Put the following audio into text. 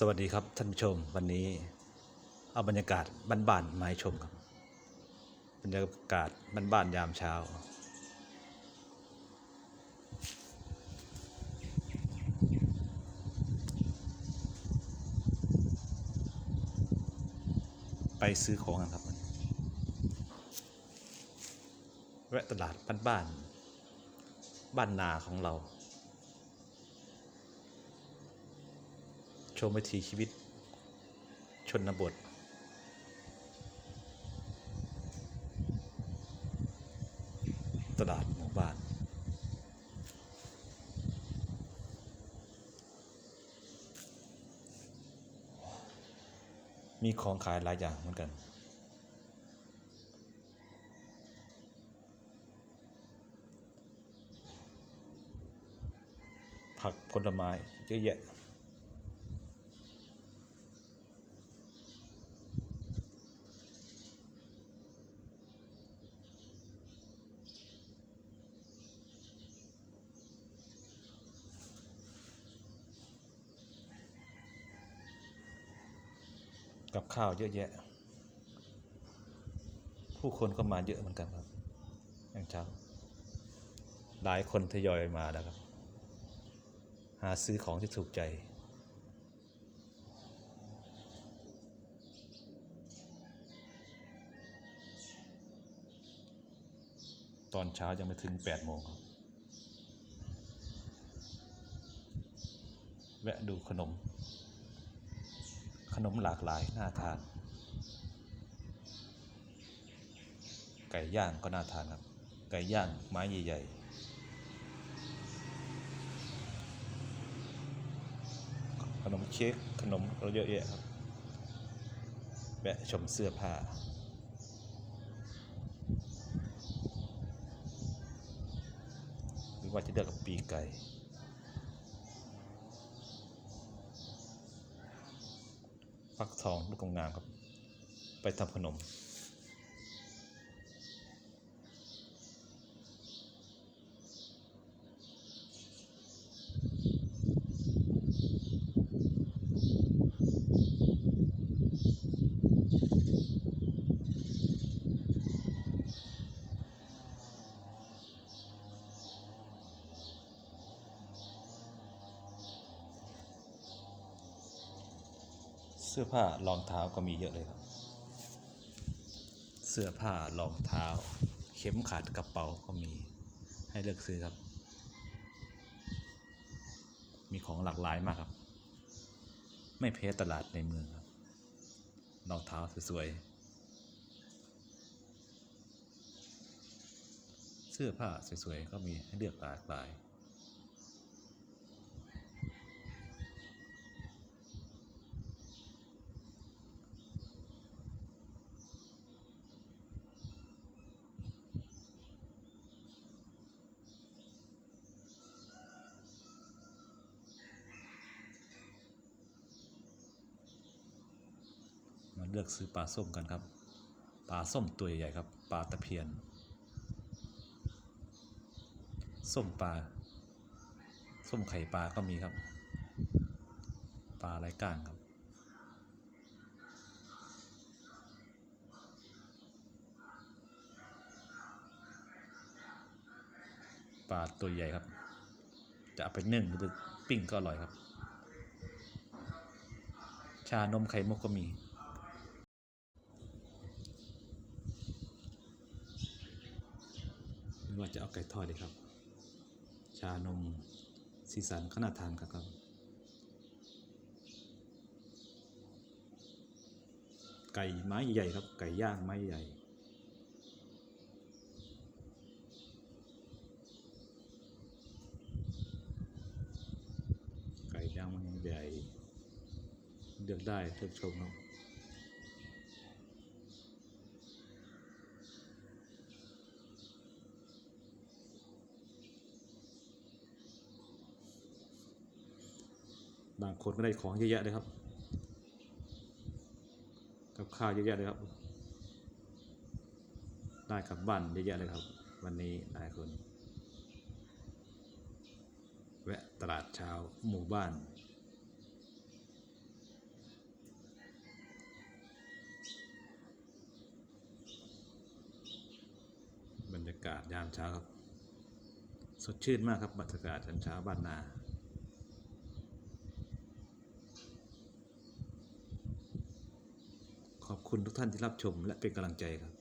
สวัสดีครับท่านผู้ชมวันนี้เอาบรรยากาศบ้านๆมาให้ชมครับ บรรยากาศบ้านๆยามเช้า ไปซื้อของกันครับแวะตลาดบ้านๆบ้านนาของเรา ชมวิถีชีวิต ชนบท ตลาดหมู่บ้าน มีของขายหลายอย่างเหมือนกันผักผลไม้เยอะแยะ กับข้าวเยอะแยะ ผู้คนก็มาเยอะเหมือนกันครับอย่างเช้าหลายคนทยอยมาแล้วครับ หาซื้อของที่ถูกใจ ตอนเช้ายังไม่ถึง8โมงครับแวะดูขนม ขนมหลากหลายน่าทาน ไก่ย่างก็น่าทานครับ ไก่ย่างไม้ใหญ่ๆ ขนมเค้กขนมเราเยอะแยะครับแวะชมเสื้อผ้าหรือว่าจะเลือกกับปีกไก่ ฟักทองลูกกงามครับ ไปทำขนม สื้อผ้ารองเท้าก็มีเยอะเลยครับ เสื้อผ้ารองเท้า เข็มขัดกระเป๋าก็มีให้เลือกซื้อครับ มีของหลากหลายมากครับ ไม่แพ้ตลาดในเมืองครับรองเท้าสวยๆ เสื้อผ้าสวยๆ ก็มีให้เลือกหลากหลาย มาเลือกซื้อปลาส้มกันครับ ปลาส้มตัวใหญ่ครับ ปลาตะเพียน ส้มปลา ส้มไข่ปลาก็มีครับ ปลาไรก้างครับ ปลาตัวใหญ่ครับ จะเอาไปนึ่งหรือปิ้งก็อร่อยครับ ชานมไข่มุกก็มี ไม่ ว่าจะเอาไก่ทอดเลยครับ ชานมสีสันขนาดทานครับครับ ไก่ไม้ใหญ่ครับ ไก่ย่างไม้ใหญ่ไก่ย่างไม้ใหญ่เลือกได้เลือกชมครับ บางคนก็ได้ของเยอะแยะเลยครับ กับข้าวเยอะแยะเลยครับ ได้กับบ้านเยอะแยะเลยครับ วันนี้หลายคน แวะตลาดเช้าหมู่บ้านบรรยากาศยามเช้าครับ สดชื่นมากครับบรรยากาศยามเช้าบ้านนา ขอบคุณทุกท่านที่รับชมและเป็นกำลังใจครับ